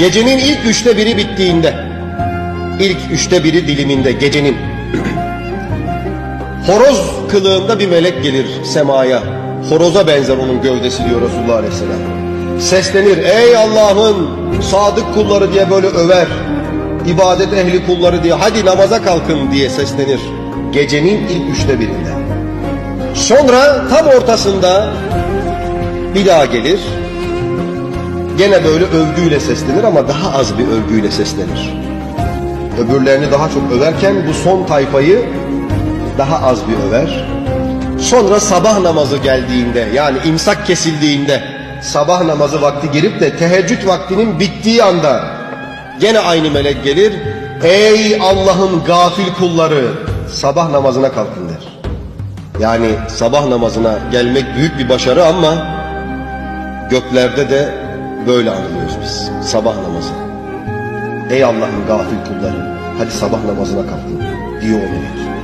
Gecenin ilk üçte biri bittiğinde, ilk üçte biri diliminde gecenin, horoz kılığında bir melek gelir semaya. Horoza benzer onun gövdesi diyor Resulullah Aleyhisselam. Seslenir, ey Allah'ın sadık kulları diye böyle över. ibadet ehli kulları diye, hadi namaza kalkın diye seslenir. Gecenin ilk üçte birinde. Sonra tam ortasında bir daha gelir. Gene böyle övgüyle seslenir ama daha az bir övgüyle seslenir. Öbürlerini daha çok överken bu son tayfayı daha az bir över. Sonra sabah namazı geldiğinde yani imsak kesildiğinde sabah namazı vakti girip de teheccüd vaktinin bittiği anda gene aynı melek gelir. Ey Allah'ın gafil kulları sabah namazına kalkın der. Yani sabah namazına gelmek büyük bir başarı ama göklerde de böyle anılıyoruz biz sabah namazı. Ey Allah'ın gafil kulları hadi sabah namazına kalkın diyor o melek.